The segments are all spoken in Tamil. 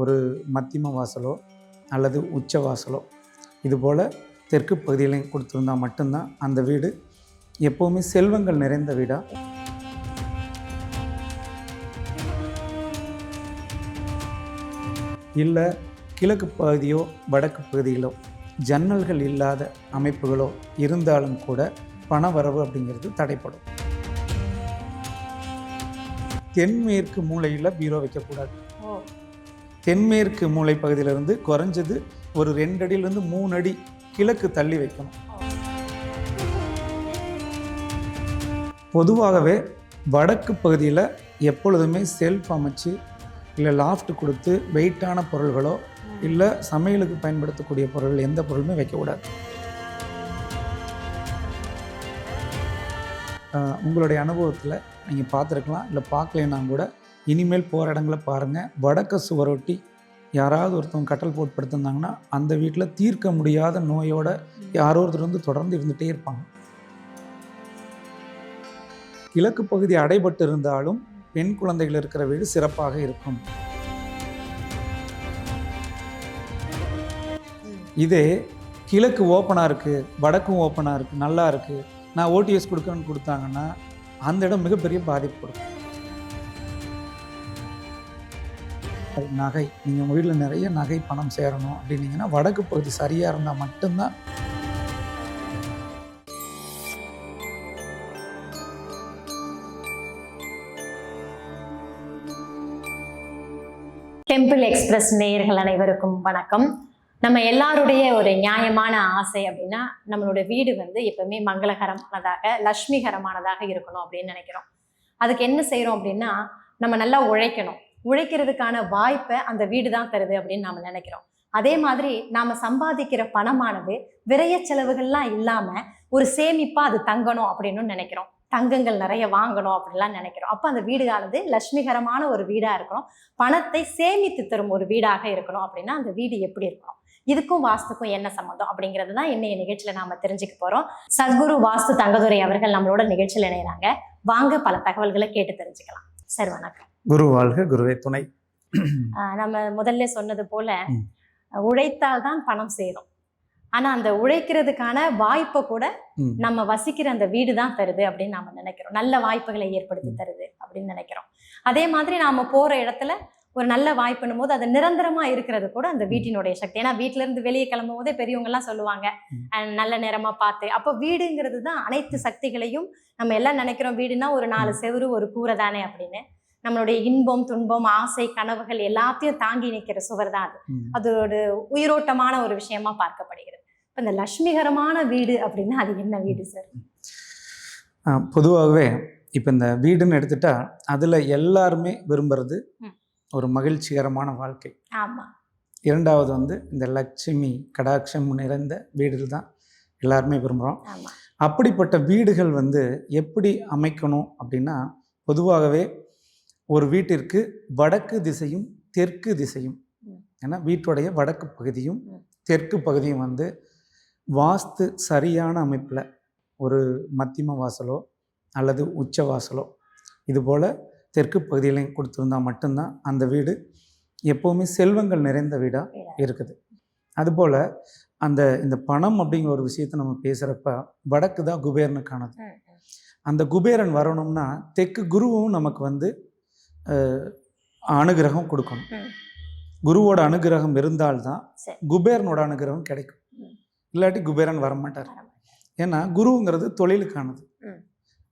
ஒரு மத்தியம வாசலோ அல்லது உச்ச வாசலோ. இதுபோல் தெற்கு பகுதியிலையும் கொடுத்துருந்தா மட்டும்தான் அந்த வீடு எப்போவுமே செல்வங்கள் நிறைந்த வீடாக இல்லை கிழக்கு பகுதியோ வடக்கு பகுதியிலோ ஜன்னல்கள் இல்லாத அமைப்புகளோ இருந்தாலும் கூட பணவரவு அப்படிங்கிறது தடைப்படும். தென்மேற்கு மூலையில் பீரோ வைக்கக்கூடாது தென்மேற்கு மூலை பகுதியிலிருந்து குறைஞ்சது ஒரு ரெண்டு அடியிலிருந்து மூணு அடி கிழக்கு தள்ளி வைக்கணும். பொதுவாகவே வடக்கு பகுதியில் எப்பொழுதுமே செல்ஃப் அமைச்சு இல்லை லாஃப்ட் கொடுத்து வெயிட்டான பொருள்களோ இல்லை சமையலுக்கு பயன்படுத்தக்கூடிய பொருள் எந்த பொருளுமே வைக்கக்கூடாது. உங்களுடைய அனுபவத்தில் நீங்கள் பார்த்துருக்கலாம் இல்லை பார்க்கலைன்னா கூட இனிமேல் போகிற இடங்களை பாருங்கள் வடக்க சுவரொட்டி யாராவது ஒருத்தவங்க கட்டல் போட்டு படுத்திருந்தாங்கன்னா அந்த வீட்டில் தீர்க்க முடியாத நோயோட யாரோ ஒருத்தர் வந்து தொடர்ந்து இருந்துகிட்டே இருப்பாங்க. கிழக்கு பகுதி அடைபட்டு இருந்தாலும் பெண் குழந்தைகள் இருக்கிற வீடு சிறப்பாக இருக்கும். இதே கிழக்கு ஓப்பனாக இருக்குது வடக்கும் ஓப்பனாக இருக்குது நல்லா இருக்குது நான் ஓடிஎஸ் கொடுக்கணும்னு கொடுத்தாங்கன்னா அந்த இடம் மிகப்பெரிய பாதிப்பு கொடுக்கும். நகை. நீங்கள் உங்கள் வீட்டில் நிறைய நகை பணம் சேரணும் அப்படின்னீங்கன்னா வடக்கு பகுதி சரியாக இருந்தால் மட்டும்தான். டெம்பிள் எக்ஸ்பிரஸ் நேயர்கள் அனைவருக்கும் வணக்கம். நம்ம எல்லாருடைய ஒரு நியாயமான ஆசை அப்படின்னா நம்மளோட வீடு வந்து எப்பவுமே மங்களகரமானதாக லக்ஷ்மிகரமானதாக இருக்கணும் அப்படின்னு நினைக்கிறோம். அதுக்கு என்ன செய்கிறோம் அப்படின்னா நம்ம நல்லா உழைக்கணும். உழைக்கிறதுக்கான வாய்ப்பை அந்த வீடு தான் தருது அப்படின்னு நாம் நினைக்கிறோம். அதே மாதிரி நாம சம்பாதிக்கிற பணமானது விரைய செலவுகள்லாம் இல்லாமல் ஒரு சேமிப்பாக அது தங்கணும் அப்படின்னு நினைக்கிறோம். தங்கங்கள் நிறைய வாங்கணும் அப்படிலாம் நினைக்கிறோம். அப்போ அந்த வீடுகானது லட்சுமிகரமான ஒரு வீடாக இருக்கணும். பணத்தை சேமித்து தரும் ஒரு வீடாக இருக்கணும் அப்படின்னா அந்த வீடு எப்படி இருக்கணும்? இதுக்கும் வாஸ்துக்கும் என்ன சம்மந்தம் அப்படிங்கிறது தான் இன்னைய நிகழ்ச்சியில் நாம தெரிஞ்சுக்க போகிறோம் சத்குரு வாஸ்து தங்கதுரை அவர்கள் நம்மளோட நிகழ்ச்சியில் இணையறாங்க. வாங்க பல தகவல்களை கேட்டு தெரிஞ்சுக்கலாம். சார் வணக்கம். குரு வாழ்க குருவே துணை. ஆஹ் நம்ம முதல்ல சொன்னது போல. உழைத்தால் தான் பணம் சேரும். ஆனா அந்த உழைக்கிறதுக்கான வாய்ப்பை கூட. நம்ம வசிக்கிற அந்த வீடு தான் தருது அப்படின்னு நாம நினைக்கிறோம். நல்ல வாய்ப்புகளை ஏற்படுத்தி. தருது அப்படின்னு நினைக்கிறோம். அதே மாதிரி நாம போற இடத்துல ஒரு நல்ல வாய்ப்புன்னும் போது அது நிரந்தரமா இருக்கிறது கூட அந்த வீட்டினுடைய சக்தி. ஏன்னா வீட்ல இருந்து வெளியே கிளம்பும் போதே பெரியவங்க எல்லாம் சொல்லுவாங்க நல்ல நேரமா பார்த்து. அப்போ வீடுங்கிறது தான் அனைத்து சக்திகளையும் நம்ம எல்லாம் நினைக்கிறோம். வீடுனா ஒரு நாலு செவுரு ஒரு கூரை தானே அப்படின்னு. நம்மளுடைய இன்பம் துன்பம் ஆசை கனவுகள் எல்லாத்தையும் தாங்கி நிற்கிற சுவர் தான் அது. ம். அது ஒரு உயிரோட்டமான ஒரு விஷயமா பார்க்கப்படுகிறது. இப்ப இந்த லட்சுமிகரமான வீடு அப்படின்னா அது என்ன வீடு சார் பொதுவாகவே இப்போ இந்த வீடுன்னு எடுத்துட்டா அதில் எல்லாருமே விரும்புறது. ஒரு மகிழ்ச்சிகரமான வாழ்க்கை. ஆமா. இரண்டாவது வந்து இந்த லட்சுமி கடாட்சம் நிறைந்த வீடுகள் தான் எல்லாருமே விரும்புகிறோம் அப்படிப்பட்ட வீடுகள் வந்து எப்படி அமைக்கணும் அப்படின்னா பொதுவாகவே ஒரு வீட்டிற்கு வடக்கு திசையும் தெற்கு திசையும். ஏன்னா வீட்டுடைய வடக்கு பகுதியும். தெற்கு பகுதியும் வந்து வாஸ்து சரியான அமைப்பில் ஒரு மத்தியம வாசலோ அல்லது உச்ச வாசலோ இதுபோல் தெற்கு பகுதியிலையும் கொடுத்துருந்தா மட்டும்தான் அந்த வீடு எப்போவுமே செல்வங்கள் நிறைந்த வீடாக வீடா. இருக்குது அதுபோல் அந்த இந்த பணம் அப்படிங்கிற ஒரு விஷயத்தை நம்ம பேசுகிறப்ப வடக்கு தான் குபேரனுக்கானது. அந்த குபேரன் வரணும்னா தெற்கு குருவும் நமக்கு வந்து அனுகிரகம் கொடுக்கணும். குருவோட அனுகிரகம் இருந்தால்தான். குபேரனோட அனுகிரகம் கிடைக்கும். இல்லாட்டி குபேரன் வரமாட்டார் ஏன்னா குருங்கிறது தொழிலுக்கானது.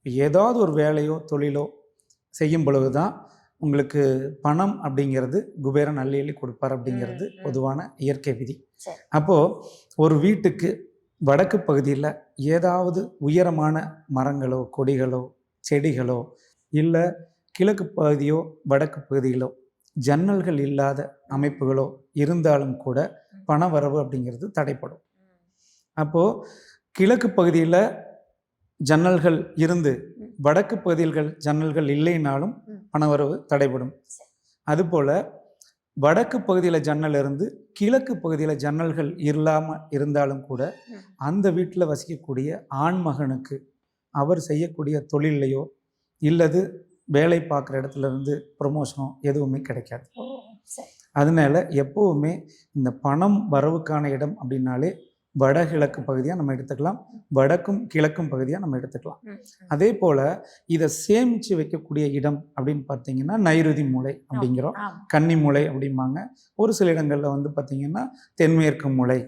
ஏதாவது ஒரு வேலையோ தொழிலோ செய்யும் பொழுது தான் உங்களுக்கு பணம் அப்படிங்கிறது குபேரன் அள்ளி அள்ளி கொடுப்பார் அப்படிங்கிறது. பொதுவான இயற்கை விதி. அப்போது ஒரு வீட்டுக்கு வடக்கு பகுதியில் ஏதாவது உயரமான மரங்களோ கொடிகளோ செடிகளோ இல்லை கிழக்கு பகுதியோ வடக்கு பகுதியிலோ ஜன்னல்கள் இல்லாத அமைப்புகளோ இருந்தாலும் கூட பணவரவு அப்படிங்கிறது தடைப்படும். அப்போது கிழக்கு பகுதியில் ஜன்னல்கள் இருந்து வடக்கு பகுதிகள் ஜன்னல்கள் இல்லைனாலும் பணவரவு தடைபடும். அதுபோல் வடக்கு பகுதியில் ஜன்னல் இருந்து கிழக்கு பகுதியில் ஜன்னல்கள் இல்லாமல் இருந்தாலும் கூட அந்த வீட்டில் வசிக்கக்கூடிய ஆண்மகனுக்கு அவர் செய்யக்கூடிய தொழிலையோ இல்லது வேலை பார்க்குற இடத்துல இருந்து ப்ரொமோஷனோ எதுவுமே கிடைக்காது. அதனால எப்போவுமே இந்த பணம் வரவுக்கான இடம் அப்படின்னாலே வடகிழக்கு பகுதியாக நம்ம எடுத்துக்கலாம். வடக்கும் கிழக்கும் பகுதியாக நம்ம எடுத்துக்கலாம். அதே போல் இதை சேமித்து வைக்கக்கூடிய இடம் அப்படின்னு பார்த்தீங்கன்னா நைருதி மூலை அப்படிங்கிறோம். கன்னி மூலை அப்படிம்பாங்க. ஒரு சில இடங்களில் வந்து பார்த்திங்கன்னா தென்மேற்கு மூலை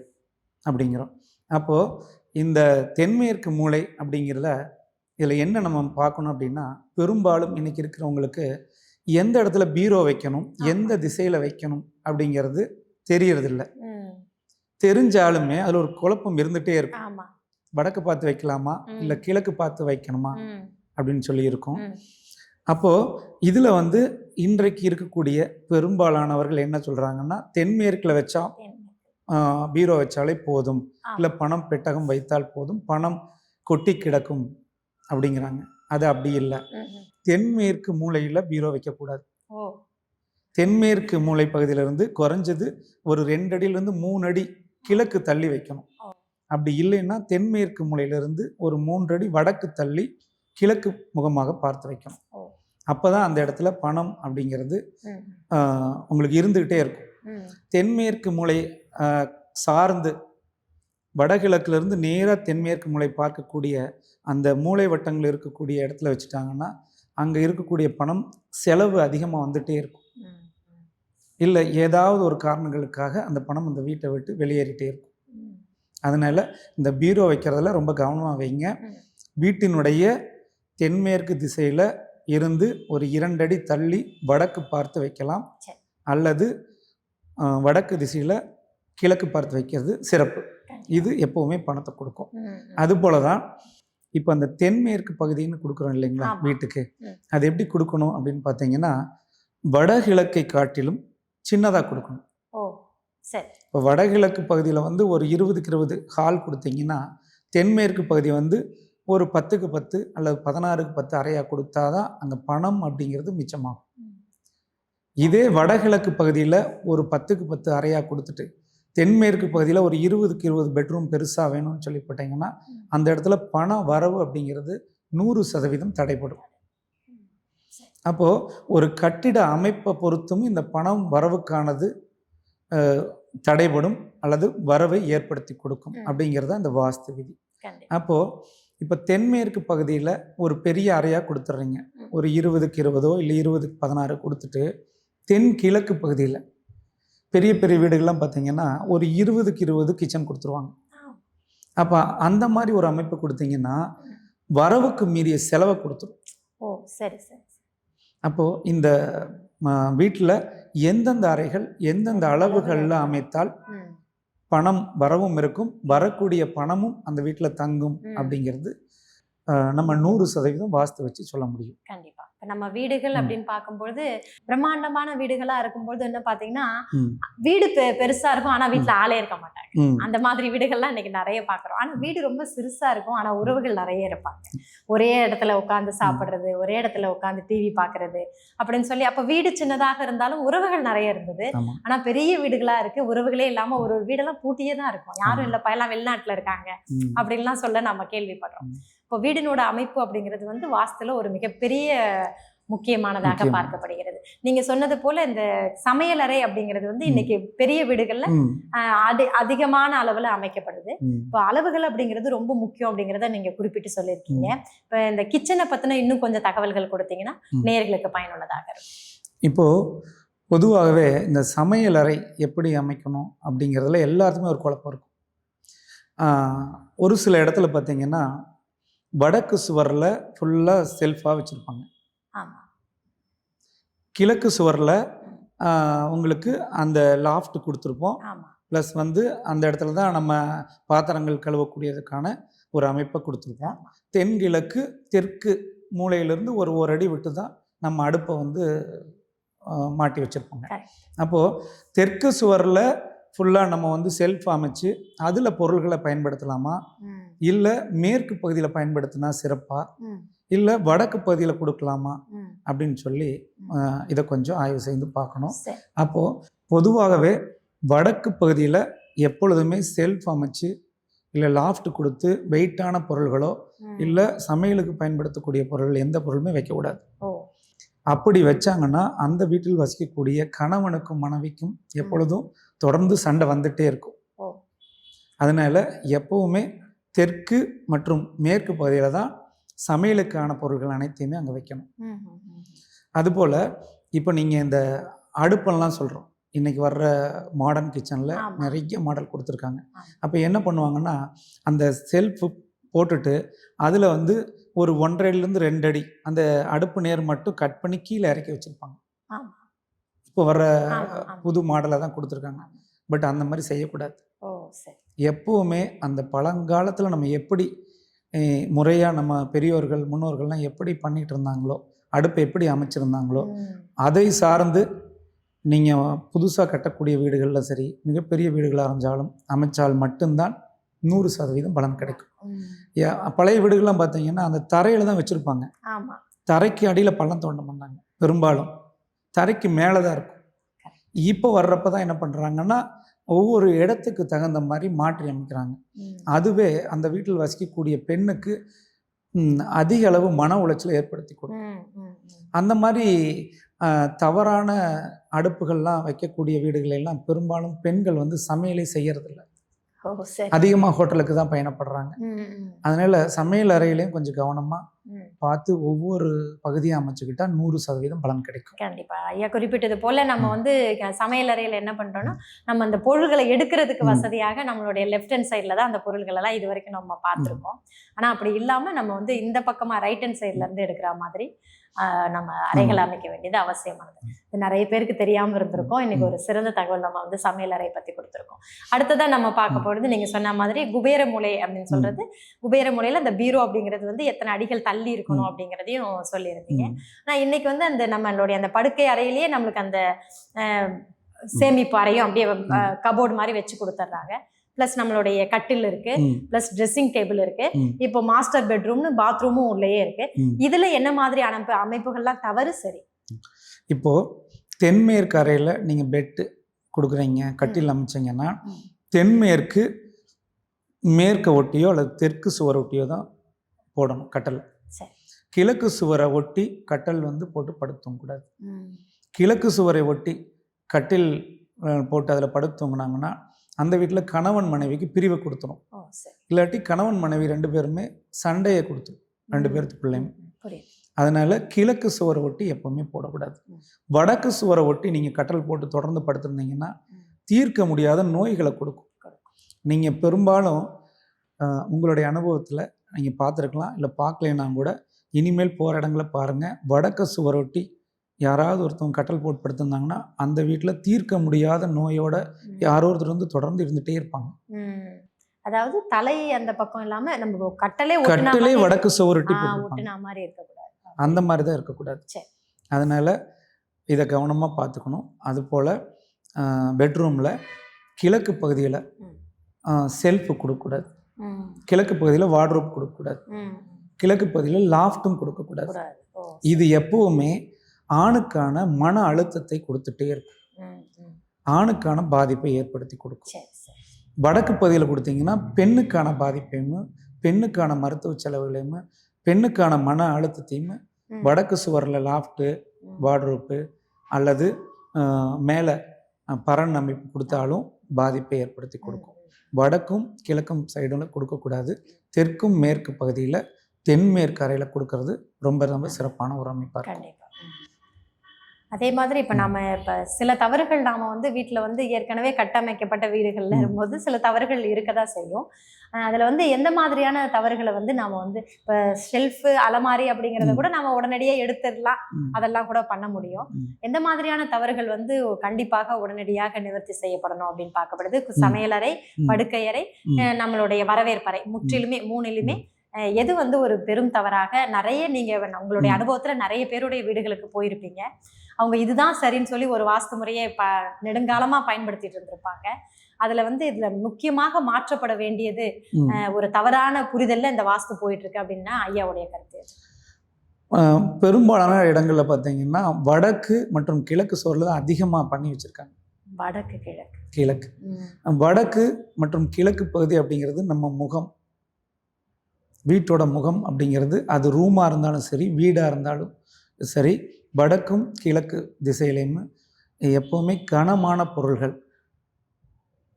அப்படிங்கிறோம். அப்போது இந்த தென்மேற்கு மூலை அப்படிங்கிறத இதில் என்ன நம்ம பார்க்கணும் அப்படின்னா பெரும்பாலும் இன்னைக்கு இருக்கிறவங்களுக்கு எந்த இடத்துல பீரோ வைக்கணும் எந்த திசையில் வைக்கணும் அப்படிங்கிறது தெரியறதில்ல. தெரிஞ்சாலுமே அதில் ஒரு குழப்பம் இருந்துகிட்டே இருக்கும். வடக்கு பார்த்து வைக்கலாமா. இல்லை கிழக்கு பார்த்து வைக்கணுமா? அப்படின்னு சொல்லி இருக்கும். அப்போது இதில் வந்து இன்றைக்கு இருக்கக்கூடிய பெரும்பாலானவர்கள் என்ன சொல்கிறாங்கன்னா தென்மேற்கில் வச்சா பீரோ வச்சாலே போதும். இல்லை பணம் பெட்டகம் வைத்தால் போதும். பணம் கொட்டி கிடக்கும். அப்படிங்கிறாங்க அது அப்படி இல்லை. தென்மேற்கு மூலையில் பீரோ வைக்கக்கூடாது தென்மேற்கு மூலை பகுதியிலிருந்து குறைஞ்சது ஒரு ரெண்டு அடியிலேருந்து மூணு அடி கிழக்கு தள்ளி வைக்கணும். அப்படி இல்லைன்னா தென்மேற்கு மூலையிலிருந்து ஒரு மூன்று அடி வடக்கு தள்ளி கிழக்கு முகமாக பார்த்து வைக்கணும் ஓ. அப்போ தான் அந்த இடத்துல பணம் அப்படிங்கிறது உங்களுக்கு இருந்துக்கிட்டே இருக்கும். தென்மேற்கு மூலை ஆஹ், சார்ந்து வடகிழக்குலேருந்து நேராக தென்மேற்கு மூலை பார்க்கக்கூடிய அந்த மூலை வட்டங்கள் இருக்கக்கூடிய இடத்துல வச்சுட்டாங்கன்னா அங்கே இருக்கக்கூடிய பணம் செலவு அதிகமாக வந்துட்டே இருக்கும். இல்லை ஏதாவது ஒரு காரணங்களுக்காக அந்த பணம் அந்த வீட்டை விட்டு வெளியேறிட்டே இருக்கும். அதனால் இந்த பீரோ வைக்கிறதுல ரொம்ப கவனமாக வைங்க. வீட்டினுடைய தென்மேற்கு திசையில் இருந்து ஒரு இரண்டடி தள்ளி வடக்கு பார்த்து வைக்கலாம். அல்லது வடக்கு திசையில் கிழக்கு பார்த்து வைக்கிறது சிறப்பு இது எப்போவுமே பணத்தை கொடுக்கும். அதுபோல தான் இப்போ அந்த தென்மேற்கு பகுதின்னு கொடுக்குறோம் இல்லைங்களா. வீட்டுக்கு. அது எப்படி கொடுக்கணும் அப்படின்னு பார்த்தீங்கன்னா வடகிழக்கை காட்டிலும் சின்னதாக கொடுக்கணும் இப்போ வடகிழக்கு பகுதியில் வந்து ஒரு இருபதுக்கு இருபது ஹால் கொடுத்தீங்கன்னா தென்மேற்கு பகுதி வந்து ஒரு பத்துக்கு பத்து அல்லது பதினாறுக்கு பத்து அறையாக கொடுத்தா தான் அங்கே பணம் அப்படிங்கிறது மிச்சமாகும். இதே வடகிழக்கு பகுதியில் ஒரு பத்துக்கு பத்து அறையாக கொடுத்துட்டு தென்மேற்கு பகுதியில் ஒரு இருபதுக்கு இருபது பெட்ரூம் பெருசாக வேணும்னு சொல்லி போட்டிங்கன்னா ம். அந்த இடத்துல பண வரவு அப்படிங்கிறது நூறு சதவீதம் தடைப்படும். அப்போது ஒரு கட்டிட அமைப்பை பொறுத்தும் இந்த பணம் வரவுக்கானது தடைபடும் அல்லது வரவை ஏற்படுத்தி கொடுக்கும். அப்படிங்கிறது அந்த வாஸ்து விதி அப்போது இப்போ தென்மேற்கு பகுதியில் ஒரு பெரிய அறையாக கொடுத்துட்றீங்க. ஒரு இருபதுக்கு இருபதோ இல்லை இருபதுக்கு பதினாறு கொடுத்துட்டு தென் கிழக்கு பகுதியில் பெரிய பெரிய வீடுகள்லாம் பார்த்தீங்கன்னா ஒரு இருபதுக்கு இருபது கிச்சன் கொடுத்துருவாங்க. அப்போ அந்த மாதிரி ஒரு அமைப்பு கொடுத்தீங்கன்னா வரவுக்கு மீறிய செலவை கொடுத்துரும் ஓ சரி சரி. அப்போது இந்த வீட்டில் எந்தெந்த அறைகள் எந்தெந்த அளவுகளில் அமைத்தால். பணம் வரவும் இருக்கும் வரக்கூடிய பணமும் அந்த வீட்டில் தங்கும். அப்படிங்கிறது நம்ம நூறு சதவீதம் வாஸ்து வச்சு சொல்ல முடியும் கண்டிப்பா இப்ப நம்ம வீடுகள். அப்படின்னு பார்க்கும்பொழுது பிரம்மாண்டமான வீடுகளா இருக்கும்பொழுது என்ன பாத்தீங்கன்னா ம். வீடு பெ- பெருசா இருக்கும் ஆனா வீட்டுல ஆளே இருக்க மாட்டாங்க. அந்த மாதிரி வீடுகள்லாம் இன்னைக்கு நிறைய பாக்குறோம் ஆனா வீடு ரொம்ப சிறுசா இருக்கும் ஆனா உறவுகள் நிறைய இருப்பாங்க ஒரே இடத்துல உட்காந்து சாப்பிடுறது ஒரே இடத்துல உட்காந்து டிவி பாக்குறது அப்படின்னு சொல்லி அப்ப வீடு சின்னதாக இருந்தாலும் உறவுகள் நிறைய இருந்தது. ஆனா பெரிய வீடுகளா இருக்கு உறவுகளே இல்லாம ஒரு ஒரு வீடெல்லாம் பூட்டியே தான் இருக்கும் யாரும். இல்லப்பா எல்லாம் வெளிநாட்டுல இருக்காங்க. அப்படின்லாம் சொல்ல நம்ம கேள்விப்படுறோம். இப்போ வீடினோட அமைப்பு அப்படிங்கிறது வந்து வாஸ்துல ஒரு மிகப்பெரிய முக்கியமானதாக முக்கியமான. பார்க்கப்படுகிறது நீங்க சொன்னது போல இந்த சமையலறை அப்படிங்கிறது வந்து. இன்னைக்கு பெரிய வீடுகள்ல அதி அதிகமான அளவுல அமைக்கப்படுது. இப்போ அளவுகள் அப்படிங்கிறது ரொம்ப முக்கியம் அப்படிங்கிறத நீங்க குறிப்பிட்டு சொல்லியிருக்கீங்க இப்போ இந்த கிச்சனை பத்தின இன்னும் கொஞ்சம் தகவல்கள் கொடுத்தீங்கன்னா ம். நேயர்களுக்கு பயனுள்ளதாக இருக்கும் இப்போது பொதுவாகவே இந்த சமையலறை எப்படி அமைக்கணும் அப்படிங்கிறதுல எல்லாத்துக்குமே ஒரு குழப்பம் இருக்கும் ஒரு சில இடத்துல பார்த்தீங்கன்னா வடக்கு சுவரில் ஃபுல்லாக செல்ஃபாக வச்சுருப்பாங்க. கிழக்கு சுவரில் உங்களுக்கு அந்த லாஃப்ட் கொடுத்துருப்போம். ப்ளஸ் வந்து அந்த இடத்துல தான் நம்ம பாத்திரங்கள் கழுவக்கூடியதுக்கான ஒரு அமைப்பை கொடுத்துருப்போம். தென்கிழக்கு தெற்கு மூலையிலேருந்து ஒரு ஒரு அடி விட்டு தான் நம்ம அடுப்பை வந்து மாட்டி வச்சுருப்போங்க. அப்போது தெற்கு சுவரில் ஃபுல்லாக நம்ம வந்து செல்ஃப் அமைச்சு அதில் பொருள்களை பயன்படுத்தலாமா? இல்லை மேற்கு பகுதியில் பயன்படுத்தினா சிறப்பாக இல்லை வடக்கு பகுதியில் கொடுக்கலாமா. அப்படின்னு சொல்லி இதை கொஞ்சம் ஆய்வு செய்து பார்க்கணும். அப்போது பொதுவாகவே வடக்கு பகுதியில் எப்பொழுதுமே செல்ஃப் அமைச்சு இல்லை லாஃப்ட் கொடுத்து வெயிட்டான பொருள்களோ. இல்லை சமையலுக்கு பயன்படுத்தக்கூடிய பொருள் எந்த பொருளுமே வைக்கக்கூடாது. அப்படி வச்சாங்கன்னா அந்த வீட்டில் வசிக்கக்கூடிய கணவனுக்கும் மனைவிக்கும் எப்பொழுதும் தொடர்ந்து சண்டை வந்துட்டே இருக்கும். அதனால எப்பவுமே தெற்கு மற்றும் மேற்கு பகுதியில் தான் சமையலுக்கான பொருட்கள் அனைத்தையுமே அங்கே வைக்கணும். அதுபோல் இப்போ நீங்கள் இந்த அடுப்பெல்லாம் சொல்கிறோம் இன்றைக்கி வர்ற மாடர்ன் கிச்சனில். நிறைய மாடல் கொடுத்துருக்காங்க. அப்போ என்ன பண்ணுவாங்கன்னா அந்த செல்ஃபு போட்டுட்டு அதில் வந்து ஒரு ஒன்றரைலேருந்து ரெண்டு அடி அந்த அடுப்பு நேர் மட்டும் கட் பண்ணி கீழே இறக்கி வச்சுருப்பாங்க. இப்போ வர்ற ஆமா. புது மாடலை தான் கொடுத்துருக்காங்க. பட் அந்த மாதிரி செய்யக்கூடாது. எப்போவுமே அந்த பழங்காலத்தில் நம்ம எப்படி முறையாக நம்ம பெரியோர்கள் முன்னோர்கள்லாம் எப்படி பண்ணிட்டு இருந்தாங்களோ அடுப்பை எப்படி அமைச்சிருந்தாங்களோ அதை சார்ந்து நீங்கள் புதுசாக கட்டக்கூடிய வீடுகளில் சரி மிகப்பெரிய வீடுகளாக இருந்தாலும் அமைச்சால் மட்டும்தான் நூறு சதவீதம் பலன் கிடைக்கும். பழைய வீடுகள்லாம் பார்த்தீங்கன்னா அந்த தரையில் தான் வச்சுருப்பாங்க. தரைக்கு அடியில் பள்ளம் தோண்ட மாட்டாங்க. பெரும்பாலும். தரைக்கு மேலே தான் இருக்கும் இப்போ வர்றப்ப தான் என்ன பண்ணுறாங்கன்னா ஒவ்வொரு இடத்துக்கு தகுந்த மாதிரி மாற்றி அமைக்கிறாங்க. அதுவே அந்த வீட்டில் வசிக்கக்கூடிய பெண்ணுக்கு அதிக அளவு மன உளைச்சலை ஏற்படுத்தி கொடுக்கும். அந்த மாதிரி தவறான அடுப்புகள்லாம் வைக்கக்கூடிய வீடுகள் எல்லாம் பெரும்பாலும் பெண்கள் வந்து சமையலே செய்யறதில்ல. அதிகமாக ஹோட்டலுக்கு தான் பயணப்படுறாங்க. அதனால சமையல் அறையிலையும் கொஞ்சம் கவனமாக. பார்த்து ஒவ்வொரு பகுதியாக அமைச்சுக்கிட்டா நூறு சதவீதம் பலன் கிடைக்கும். கண்டிப்பா. ஐயா குறிப்பிட்டது போல நம்ம. வந்து சமையல் அறையில என்ன பண்றோம்னா நம்ம அந்த பொருள்களை எடுக்கிறதுக்கு. வசதியாக நம்மளுடைய லெஃப்ட் ஹேண்ட் சைட்ல தான் அந்த பொருள்கள் எல்லாம் இது வரைக்கும் நம்ம பார்த்திருக்கோம். ஆனா அப்படி இல்லாம நம்ம வந்து இந்த பக்கமா ரைட் ஹேண்ட் சைட்ல இருந்து எடுக்கிற மாதிரி நம்ம அறைகள் அமைக்க வேண்டியது அவசியமானது. இது நிறைய பேருக்கு தெரியாம இருந்திருக்கும். இன்னைக்கு. ஒரு சிறந்த தகவல் நம்ம வந்து சமையல் அறை பத்தி கொடுத்துருக்கோம். அடுத்ததா நம்ம பார்க்க ம். போறது நீங்க சொன்ன மாதிரி குபேர மூலை அப்படின்னு சொல்றது. குபேர மூலையில அந்த பீரோ அப்படிங்கிறது வந்து எத்தனை அடிகள் தள்ளி இருக்கணும். அப்படிங்கிறதையும் சொல்லியிருந்தீங்க. ம். ஆனா இன்னைக்கு வந்து அந்த நம்மளுடைய அந்த படுக்கை அறையிலேயே நம்மளுக்கு அந்த சேமிப்பு அறையும் அப்படியே கபோர்டு மாதிரி வச்சு கொடுத்துட்றாங்க ப்ளஸ் நம்மளுடைய கட்டில் இருக்கு. ப்ளஸ் ட்ரெஸ்ஸிங் டேபிள் இருக்கு. இப்போ மாஸ்டர் பெட்ரூம்னு பாத்ரூமும் உள்ளேயே இருக்கு. இதுல என்ன மாதிரி அமைப்பு அமைப்புகள்லாம் தவறு சரி இப்போ தென்மேற்கு அறையில் நீங்கள் பெட்டு கொடுக்குறீங்க கட்டில் அமைச்சீங்கன்னா. தென்மேற்கு மேற்க ஒட்டியோ அல்லது தெற்கு சுவர் ஒட்டியோ தான் போடணும் கட்டல். கிழக்கு சுவரை ஒட்டி கட்டல் வந்து போட்டு படுத்தூங்கக்கூடாது கிழக்கு சுவரை ஒட்டி கட்டில் போட்டு அதில் படுத்தூங்கினாங்கன்னா அந்த வீட்டில் கணவன் மனைவிக்கு பிரிவை கொடுத்துரும். இல்லாட்டி கணவன் மனைவி ரெண்டு பேருமே சண்டையை கொடுத்துரும். ரெண்டு ம், புரியுது. அதனால கிழக்கு சுவரை ஒட்டி எப்பவுமே போடக்கூடாது. வடக்கு சுவரை ஒட்டி நீங்கள் கட்டல் போட்டு தொடர்ந்து படுத்திருந்தீங்கன்னா. தீர்க்க முடியாத நோய்களை கொடுக்கும். நீங்கள் பெரும்பாலும் உங்களுடைய அனுபவத்தில் நீங்கள் பார்த்துருக்கலாம் இல்லை பார்க்கலைன்னா கூட இனிமேல் போகிற இடங்களை பாருங்கள் வடக்கு சுவரை ஒட்டி யாராவது ஒருத்தவங்க கட்டல் போட்டு படுத்திருந்தாங்கன்னா அந்த வீட்டில் தீர்க்க முடியாத நோயோட. யாரோ ஒருத்தர் வந்து தொடர்ந்து இருந்துகிட்டே இருப்பாங்க. அதாவது தலை அந்த பக்கம் இல்லாம நம்ம கட்டலே கட்டிலே வடக்கு சுவரொட்டி ஒட்டுனா மாதிரி இருக்கக்கூடாது. அந்த மாதிரி தான் இருக்கக்கூடாது. அதனால் இதை கவனமாக பார்த்துக்கணும். அதுபோல் பெட்ரூமில் கிழக்கு பகுதியில். செல்ஃபு கொடுக்கக்கூடாது. கிழக்கு பகுதியில் வார்ட்ரோப் கொடுக்கக்கூடாது. கிழக்கு பகுதியில் லாஃப்ட்டும் கொடுக்கக்கூடாது. இது எப்பவுமே ஆணுக்கான மன அழுத்தத்தை கொடுத்துட்டே இருக்கும். ஆணுக்கான பாதிப்பை ஏற்படுத்தி கொடுக்கும் வடக்கு பகுதியில் கொடுத்தீங்கன்னா பெண்ணுக்கான பாதிப்பையும் பெண்ணுக்கான மருத்துவ செலவுகளையும் பெண்ணுக்கான மன அழுத்தத்தையும். வடக்கு சுவரில் லாஃப்ட்டு. வார்ட்ரோப்பு அல்லது மேலே பரன் அமைப்பு கொடுத்தாலும் பாதிப்பை ஏற்படுத்தி கொடுக்கும் வடக்கும் கிழக்கும் சைடில் கொடுக்கக்கூடாது தெற்கும் மேற்கு பகுதியில் தென்மேற்கு அறையில் கொடுக்கறது ரொம்ப ரொம்ப சிறப்பான ஒரு அமைப்பாக இருக்கும். அதே மாதிரி இப்ப நாம இப்ப சில தவறுகள் நாம வந்து வீட்ல வந்து ஏற்கனவே கட்டமைக்கப்பட்ட வீடுகள்ல. இருக்கும்போது சில தவறுகள் இருக்கதா செய்யும் அஹ் அதுல வந்து எந்த மாதிரியான தவறுகளை வந்து நாம வந்து இப்ப ஷெல்ஃப் அலமாரி அப்படிங்கறத. கூட நாம உடனடியே எடுத்துடலாம். அதெல்லாம் கூட பண்ண முடியும். எந்த மாதிரியான தவறுகள் வந்து கண்டிப்பாக உடனடியாக நிவர்த்தி செய்யப்படுணும் அப்படின்னு பார்க்கப்படுது சமையலறை. படுக்கையறை நம்மளுடைய வரவேற்பறை முற்றிலுமே மூணிலுமே எது வந்து ஒரு பெரும் தவறாக நிறைய நீங்க வ- உங்களுடைய. அனுபவத்துல நிறைய பேருடைய வீடுகளுக்கு போயிருப்பீங்க. அவங்க இதுதான் சரின்னு சொல்லி ஒரு வாஸ்து முறையை ப நெடுங்காலமா பயன்படுத்திட்டு இருந்திருப்பாங்க. அதுல வந்து இதுல முக்கியமாக மாற்றப்பட வேண்டியது ஒரு தவறான புரிதல்ல இந்த வாஸ்து போயிட்டு இருக்கு அப்படின்னா ஐயாவுடைய கருத்து. பெரும்பாலான இடங்களில் பார்த்தீங்கன்னா வடக்கு மற்றும் கிழக்கு சுவரில் தான் அதிகமாக பண்ணி வச்சுருக்காங்க. வடக்கு கிழக்கு. கிழக்கு. வடக்கு மற்றும் கிழக்கு பகுதி அப்படிங்கிறது நம்ம முகம். வீட்டோட முகம் அப்படிங்கிறது அது ரூமாக இருந்தாலும் சரி வீடாக இருந்தாலும் சரி வடக்கும் கிழக்கு திசையிலையும் எப்போவுமே கனமான பொருள்கள்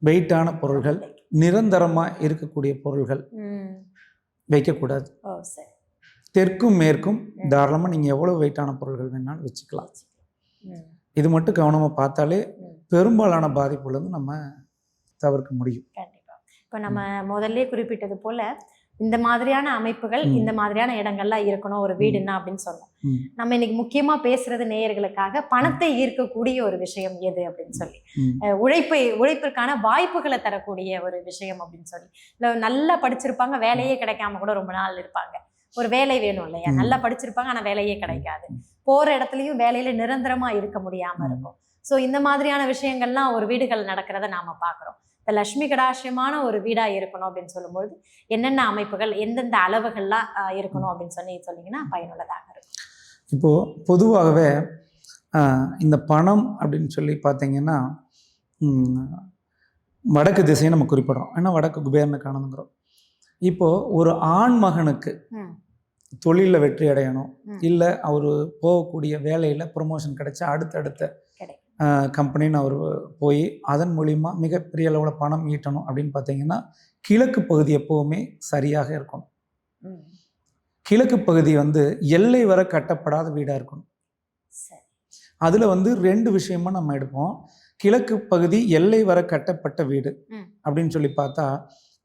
வெயிட்டான பொருள்கள் நிரந்தரமாக இருக்கக்கூடிய பொருள்கள். வைக்கக்கூடாது தெற்கும் மேற்கும் தாராளமாக நீங்கள் எவ்வளோ வெயிட்டான பொருள்கள் வேணாலும் வச்சுக்கலாம். இது மட்டும் கவனமாக பார்த்தாலே. பெரும்பாலான பாதிப்புலேருந்து நம்ம தவிர்க்க முடியும் இப்போ நம்ம முதல்ல குறிப்பிட்டது போல இந்த மாதிரியான அமைப்புகள். இந்த மாதிரியான இடங்கள்லாம் இருக்கணும். ஒரு வீடுன்னா அப்படின்னு சொன்னோம். நம்ம இன்னைக்கு முக்கியமா பேசுறது நேயர்களுக்காக பணத்தை ஈர்க்கக்கூடிய ஒரு விஷயம் எது அப்படின்னு சொல்லி. உழைப்பை உழைப்பிற்கான வாய்ப்புகளை தரக்கூடிய ஒரு விஷயம் அப்படின்னு சொல்லி. இல்ல நல்லா படிச்சிருப்பாங்க வேலையே கிடைக்காம கூட ரொம்ப நாள் இருப்பாங்க. ஒரு வேலை வேணும் இல்லையா. நல்லா படிச்சிருப்பாங்க ஆனா வேலையே கிடைக்காது. போற இடத்துலயும் வேலையில நிரந்தரமா இருக்க முடியாம. இருக்கும். சோ இந்த மாதிரியான விஷயங்கள்லாம் ஒரு வீடுகள் நடக்கிறத நாம பாக்குறோம் இந்த லட்சுமி கடாட்சியமான ஒரு வீடா இருக்கணும் அப்படின்னு சொல்லும்போது என்னென்ன அமைப்புகள் எந்தெந்த அளவுகள்லாம் இருக்கணும் அப்படின்னு சொல்லி சொன்னீங்கன்னா பயனுள்ளதாக இருக்கும் இப்போது பொதுவாகவே இந்த பணம் அப்படின்னு சொல்லி பார்த்தீங்கன்னா வடக்கு திசையை நம்ம குறிப்பிடுறோம் ஏன்னா வடக்கு குபேரனை காணணுங்கிறோம் இப்போது ஒரு ஆண் மகனுக்கு. தொழிலில் வெற்றி அடையணும். இல்லை அவர் போகக்கூடிய வேலையில் ப்ரொமோஷன் கிடைச்சா அடுத்தடுத்த. கம்பெனின்னு அவர் போய் அதன் மூலிமா மிகப்பெரிய அளவில் பணம் ஈட்டணும் அப்படின்னு பார்த்தீங்கன்னா கிழக்கு பகுதி எப்போவுமே சரியாக இருக்கணும். கிழக்கு பகுதி வந்து எல்லை வரை கட்டப்படாத வீடாக இருக்கணும் அதில் வந்து ரெண்டு விஷயமா நம்ம எடுப்போம் கிழக்கு பகுதி எல்லை வரை கட்டப்பட்ட வீடு. அப்படின்னு சொல்லி பார்த்தா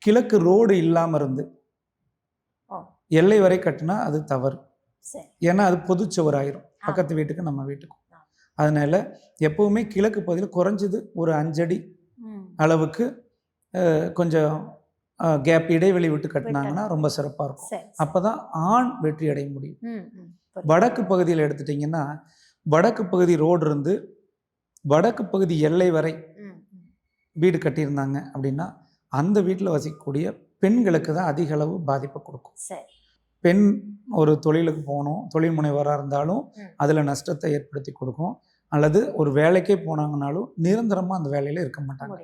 கிழக்கு ரோடு இல்லாமல் இருந்து. எல்லை வரை கட்டினா அது தவறு ஏன்னா அது பொதுச்சுவர் ஆயிரும். பக்கத்து வீட்டுக்கு நம்ம வீட்டுக்கும். அதனால எப்பவுமே கிழக்கு பகுதியில் குறைஞ்சது ஒரு அஞ்சடி. அளவுக்கு கொஞ்சம் கேப் இடைவெளி விட்டு கட்டினாங்கன்னா ரொம்ப சிறப்பாக இருக்கும் அப்போ தான் ஆண் வெற்றி அடைய முடியும். வடக்கு பகுதியில் எடுத்துட்டிங்கன்னா வடக்கு பகுதி ரோடு இருந்து வடக்கு பகுதி எல்லை வரை. வீடு கட்டியிருந்தாங்க அப்படின்னா அந்த வீட்டில் வசிக்கக்கூடிய பெண்களுக்கு தான் அதிக அளவு பாதிப்பை கொடுக்கும் பெண் ஒரு தொழிலுக்கு போகணும் தொழில் முனைவராக இருந்தாலும். அதில் நஷ்டத்தை ஏற்படுத்தி கொடுக்கும் அல்லது ஒரு வேலைக்கே போனாங்கனாலும் நிரந்தரமாக அந்த வேலையில் இருக்க மாட்டாங்க.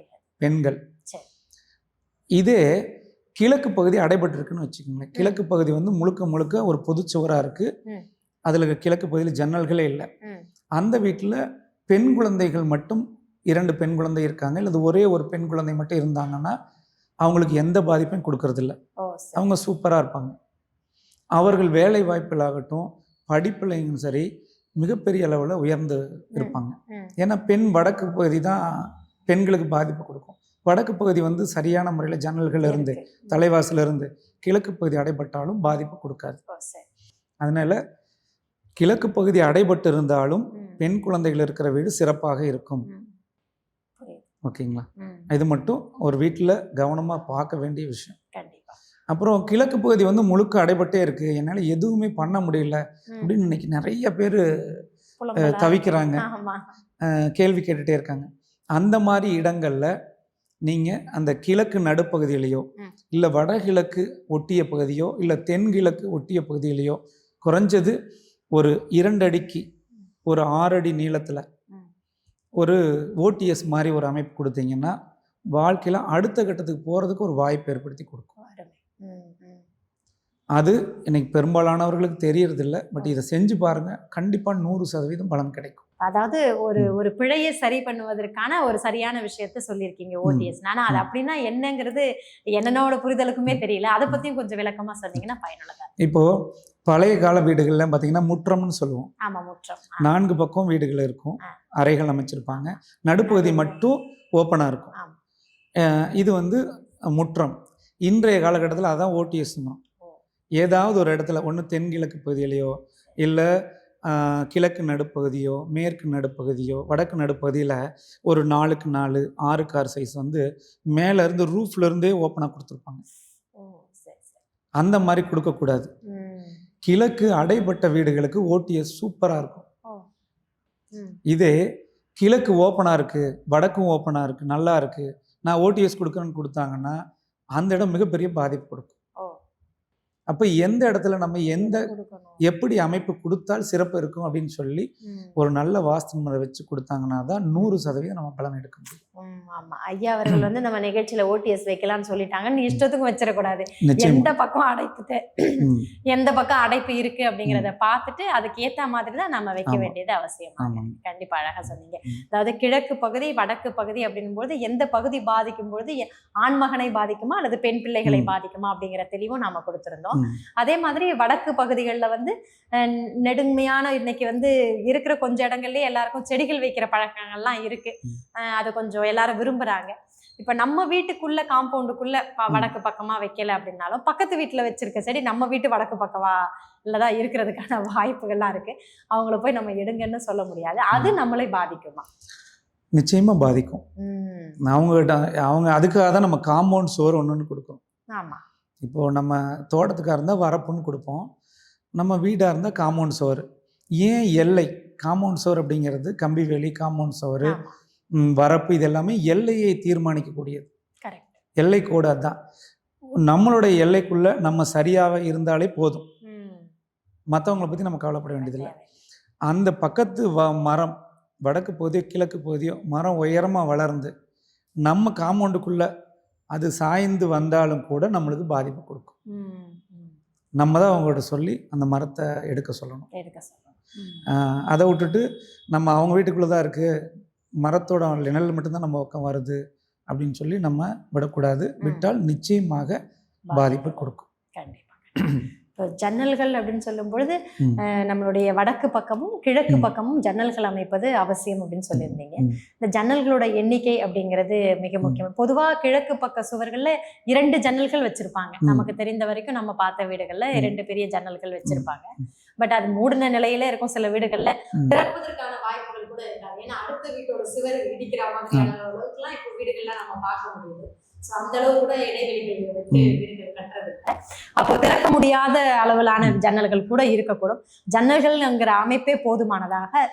பெண்கள். இதே கிழக்கு பகுதி அடைபட்டிருக்குன்னு வச்சுக்கோங்களேன். கிழக்கு பகுதி வந்து முழுக்க முழுக்க ஒரு பொதுச்சுவராக இருக்குது ம். அதில் கிழக்கு பகுதியில் ஜன்னல்களே இல்லை. அந்த வீட்டில் பெண் குழந்தைகள் மட்டும் இரண்டு பெண் குழந்தை இருக்காங்க. அல்லது ஒரே ஒரு பெண் குழந்தை மட்டும் இருந்தாங்கன்னா அவங்களுக்கு எந்த பாதிப்பும் கொடுக்கறதில்ல. அவங்க சூப்பராக இருப்பாங்க. அவர்கள் வேலை வாய்ப்பிலாகட்டும் படிப்புலையும் சரி மிகப்பெரிய அளவில் உயர்ந்து இருப்பாங்க. ஏன்னா பெண் வடக்கு பகுதி தான் பெண்களுக்கு பாதிப்பு கொடுக்கும். வடக்கு பகுதி வந்து சரியான முறையில் ஜன்னல்கள் இருந்து. தலைவாசல இருந்து கிழக்கு பகுதி அடைபட்டாலும் பாதிப்பு கொடுக்காது. அதனால கிழக்கு பகுதி அடைபட்டு இருந்தாலும். பெண் குழந்தைகள் இருக்கிற வீடு சிறப்பாக இருக்கும். ஓகேங்களா. இது மட்டும் ஒரு வீட்டில் கவனமாக பார்க்க வேண்டிய விஷயம். அப்புறம் கிழக்கு பகுதி வந்து முழுக்க அடைபட்டே இருக்குது என்னால் எதுவுமே பண்ண முடியல. அப்படின்னு இன்னைக்கு நிறைய பேர் தவிக்கிறாங்க. கேள்வி கேட்டுகிட்டே இருக்காங்க அந்த மாதிரி இடங்களில் நீங்கள் அந்த கிழக்கு நடுப்பகுதியிலையோ. இல்லை வடகிழக்கு ஒட்டிய பகுதியோ இல்லை தென்கிழக்கு ஒட்டிய பகுதியிலையோ குறைஞ்சது ஒரு இரண்டு அடிக்கு ஒரு ஆறு அடி நீளத்தில். ஒரு ஓடிஎஸ் மாதிரி ஒரு அமைப்பு கொடுத்தீங்கன்னா வாழ்க்கையில் அடுத்த கட்டத்துக்கு போகிறதுக்கு ஒரு வாய்ப்பு ஏற்படுத்தி கொடுக்கும். அது இன்னைக்கு பெரும்பாலானவர்களுக்கு தெரியறதில்ல பட் இதை செஞ்சு பாருங்கள் கண்டிப்பாக நூறு சதவீதம் பலன் கிடைக்கும். அதாவது ஒரு. ஒரு பிழையை சரி பண்ணுவதற்கான ஒரு சரியான விஷயத்த சொல்லியிருக்கீங்க ஓடிஎஸ் ஆனா அது. அப்படின்னா என்னங்கிறது என்னனோட புரிதலுக்குமே தெரியல. அதை பத்தியும் கொஞ்சம் விளக்கமா சொன்னீங்கன்னா பயனுள்ளதா. இப்போது பழைய கால வீடுகள்லாம் பார்த்தீங்கன்னா முற்றம்னு சொல்லுவோம். ஆமா முற்றம். நான்கு பக்கம் வீடுகள் இருக்கும். அறைகள் அமைச்சிருப்பாங்க. நடுப்பகுதி மட்டும் ஓப்பனாக இருக்கும். இது வந்து முற்றம். இன்றைய காலகட்டத்தில் அதான் ஓடிஎஸ்ங்கிறோம். ஏதாவது ஒரு இடத்துல ஒன்று தென்கிழக்கு பகுதியிலையோ இல்லை கிழக்கு நடுப்பகுதியோ மேற்கு நடுப்பகுதியோ வடக்கு நடுப்பகுதியில் ஒரு நாலுக்கு நாலு ஆறு சைஸ் வந்து மேலே இருந்து ரூஃப்ல இருந்தே ஓப்பனாக கொடுத்துருப்பாங்க அந்த மாதிரி கொடுக்கக்கூடாது. கிழக்கு அடைபட்ட வீடுகளுக்கு ஓடிஎஸ் சூப்பராக இருக்கும். இதே கிழக்கு ஓப்பனாக இருக்குது வடக்கும் ஓப்பனாக இருக்குது நல்லா இருக்குது நான் ஓடிஎஸ் கொடுக்குறேன்னு கொடுத்தாங்கன்னா அந்த இடம் மிகப்பெரிய பாதிப்பு கொடுக்கும். அப்போ எந்த இடத்துல நம்ம எந்த எப்படி அமைப்பு கொடுத்தால் சிறப்பு இருக்கும் அப்படின்னு சொல்லி. ஒரு நல்ல வாஸ்து முறை வச்சு கொடுத்தாங்கன்னா தான் நூறு சதவீதம் நம்ம பலன் எடுக்க முடியும். ஆமா. ஐயா அவர்கள் வந்து நம்ம நிகழ்ச்சியில ஓடிஎஸ் வைக்கலாம்னு சொல்லிட்டாங்க. நீ இஷ்டத்துக்கும் வச்சிடக்கூடாது. எந்த பக்கம் அடைப்பு எந்த பக்கம் அடைப்பு இருக்கு அப்படிங்கறத பார்த்துட்டு அதுக்கு ஏத்த மாதிரி தான் நம்ம வைக்க. வேண்டியது அவசியம். கண்டிப்பா அழகா சொன்னீங்க. அதாவது கிழக்கு பகுதி வடக்கு பகுதி அப்படின்னும் பொழுது எந்த பகுதி பாதிக்கும் பொழுது ஆண்மகனை பாதிக்குமா அல்லது பெண் பிள்ளைகளை. பாதிக்குமா அப்படிங்கிற தெளிவும் நாம கொடுத்திருந்தோம். அதே மாதிரி வடக்கு பகுதிகளில் வந்து அஹ், நெடுமையான இன்னைக்கு வந்து இருக்கிற கொஞ்சம் இடங்கள்லயே எல்லாருக்கும் செடிகள் வைக்கிற பழக்கங்கள்லாம் இருக்கு. அது கொஞ்சம் எல்லாரும் விரும்புறாங்க. இப்ப நம்ம வீட்டுக்குள்ள காம்பவுண்டுக்குள்ள. வடக்கு பக்கமா வைக்கல அப்படின்னாலும் பக்கத்து வீட்டுல வச்சிருக்க செடி நம்ம வீட்டு வடக்கு பக்கவா தான் இருக்கிறதுக்கான வாய்ப்புகள்லாம் இருக்கு. அவங்கள போய் நம்ம எடுங்கன்னு சொல்ல முடியாது. அது நம்மளை பாதிக்குமா? நிச்சயமா பாதிக்கும். ம். அவங்ககிட்ட அவங்க அதுக்காக தான் நம்ம காம்பவுண்ட் சுவர் ஒன்று ஒன்று கொடுக்குறோம் ஆமா. இப்போது நம்ம தோட்டத்துக்காக இருந்தால் வரப்புன்னு கொடுப்போம். நம்ம வீடாக இருந்தால் காம்பவுண்ட் சுவர் ஏன் எல்லை? காம்பவுண்ட் சுவர் அப்படிங்கிறது கம்பி வேலி காம்பவுண்ட் ஆமா. வரப்பு இது எல்லாமே எல்லையை தீர்மானிக்கக்கூடியது. எல்லை கோடு அதுதான் நம்மளுடைய எல்லைக்குள்ளே நம்ம சரியாக இருந்தாலே போதும். மற்றவங்களை பற்றி நம்ம கவலைப்பட வேண்டியதில்லை. அந்த பக்கத்து வ மரம் வடக்கு பகுதியோ கிழக்கு பகுதியோ மரம் உயரமாக வளர்ந்து நம்ம காம்பவுண்டுக்குள்ளே அது சாய்ந்து வந்தாலும் கூட நம்மளுக்கு பாதிப்பு கொடுக்கும். நம்ம தான் அவங்கள்ட்ட சொல்லி அந்த மரத்தை எடுக்க சொல்லணும். எடுக்க சொல்றோம் ம். ஆஹ் அதை விட்டுட்டு நம்ம அவங்க வீட்டுக்குள்ளே தான் இருக்குது மரத்தோட நிழல் மட்டும்தான் நம்ம பக்கம் வருது அப்படின்னு சொல்லி நம்ம விடக்கூடாது. விட்டால் நிச்சயமாக பாதிப்பு கொடுக்கும். கண்டிப்பா. இப்போ ஜன்னல்கள் அப்படின்னு சொல்லும் பொழுது நம்மளுடைய வடக்கு பக்கமும் கிழக்கு. பக்கமும் ஜன்னல்கள் அமைப்பது அவசியம் அப்படின்னு சொல்லியிருந்தீங்க. இந்த ஜன்னல்களோட எண்ணிக்கை அப்படிங்கிறது மிக முக்கியம் பொதுவா கிழக்கு பக்க சுவர்கள்ல இரண்டு ஜன்னல்கள் வச்சிருப்பாங்க. நமக்கு தெரிந்த வரைக்கும் நம்ம பார்த்த வீடுகள்ல. இரண்டு பெரிய ஜன்னல்கள் வச்சிருப்பாங்க. பட் அது மூடின நிலையில இருக்கும் சில வீடுகள்ல. திறப்பதற்கான வாய்ப்புகள் கூட இருக்காது ஏன்னா அடுத்த வீட்டோட சுவர் இடிக்கிற மாதிரியான அளவுக்குலாம் இப்போ வீடுகள்லாம் நம்ம பார்க்க முடியுது அப்போ திறக்க முடியாத அளவிலான ஜன்னல்கள் கூட இருக்கக்கூடும். ஜன்னல்கள்ங்கிற அமைப்பே போதுமானதாக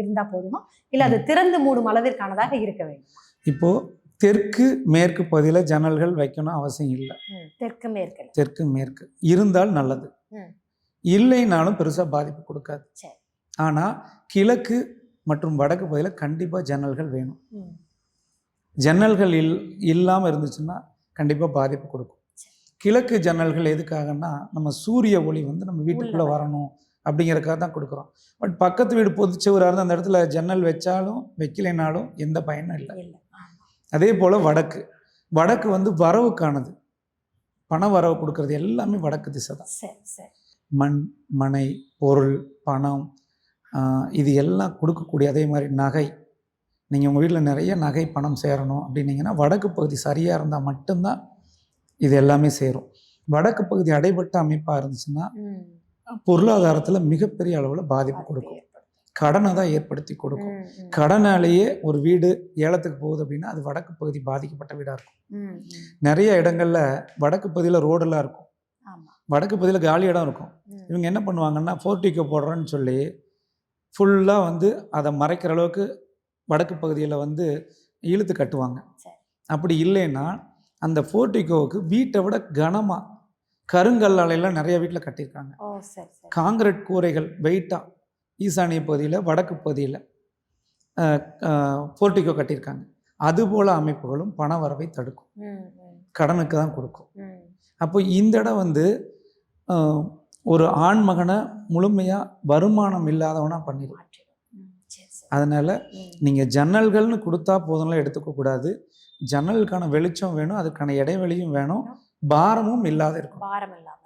இருந்தா போதுமா? இல்ல அது திறந்து மூடும் அளவிற்கானதாக இருக்க வேண்டும்? இப்போது தெற்கு மேற்கு பகுதியில் ஜன்னல்கள் வைக்கணும் அவசியம் இல்லை. தெற்கு மேற்குல தெற்கு மேற்கு. இருந்தால் நல்லது. இல்லைனாலும் பெருசாக பாதிப்பு கொடுக்காது. ஆனால் கிழக்கு மற்றும் வடக்கு பகுதியில் கண்டிப்பாக ஜன்னல்கள் வேணும். ஜன்னல்கள் இல் இல்லாமல் இருந்துச்சுன்னா கண்டிப்பாக பாதிப்பு கொடுக்கும். கிழக்கு ஜன்னல்கள் எதுக்காகன்னா நம்ம சூரிய ஒளி வந்து நம்ம வீட்டுக்குள்ளே வரணும் அப்படிங்கிறதுக்காக தான் கொடுக்குறோம். பட் பக்கத்து வீடு பொதுச்சுவராக இருந்து அந்த இடத்துல ஜன்னல் வச்சாலும் வைக்கலைனாலும் எந்த பயனும் இல்லை. அதே போல் வடக்கு. வடக்கு வந்து வரவுக்கானது. பண வரவு கொடுக்கறது எல்லாமே வடக்கு திசை தான். மண் மனை பொருள் பணம் இது எல்லாம் கொடுக்கக்கூடிய அதே மாதிரி நகை. நீங்கள் உங்கள் வீட்டில் நிறைய நகை பணம் சேரணும் அப்படின்னீங்கன்னா வடக்கு பகுதி சரியாக இருந்தால் மட்டும்தான் இது எல்லாமே சேரும். வடக்கு பகுதி அடைபட்ட அமைப்பாக இருந்துச்சுன்னா பொருளாதாரத்தில் மிகப்பெரிய அளவில் பாதிப்பு கொடுக்கும். கடனை தான் ஏற்படுத்தி கொடுக்கும். கடனாலேயே ஒரு வீடு ஏலத்துக்கு போகுது அப்படின்னா அது வடக்கு பகுதி பாதிக்கப்பட்ட வீடாக இருக்கும். நிறைய இடங்கள்ல வடக்கு பகுதியில் ரோடெல்லாம் இருக்கும். வடக்கு பகுதியில் காலி இடம் இருக்கும். இவங்க என்ன பண்ணுவாங்கன்னா ஃபோர்டிக்கோ போடுறோன்னு சொல்லி ஃபுல்லாக வந்து அதை மறைக்கிற அளவுக்கு வடக்கு பகுதியில் வந்து இழுத்து கட்டுவாங்க. அப்படி இல்லைன்னா அந்த ஃபோர்டிக்கோவுக்கு வீட்டை விட கனமாக கருங்கல்லாலையெல்லாம் நிறைய வீட்டில் கட்டியிருக்காங்க. காங்கிரீட் கூரைகள் வெயிட்டாக ஈசானிய பகுதியில் வடக்கு பகுதியில் ஃபோர்டிக்கோ கட்டியிருக்காங்க. அதுபோல் அமைப்புகளும் பண வரவை தடுக்கும். கடனுக்கு தான் கொடுக்கும். அப்போ இந்த இடம் வந்து ஒரு ஆண் மகனை முழுமையாக வருமானம் இல்லாதவனாக பண்ணிடும் மாற்றிடும். ம், சரி சரி அதனால். நீங்கள் ஜன்னல்கள்னு கொடுத்தா போதும்லாம் எடுத்துக்க கூடாது. ஜன்னலுக்கான வெளிச்சம் வேணும் அதுக்கான இடைவெளியும் வேணும். பாரமும் இல்லாத இருக்கும் பாரம் இல்லாம.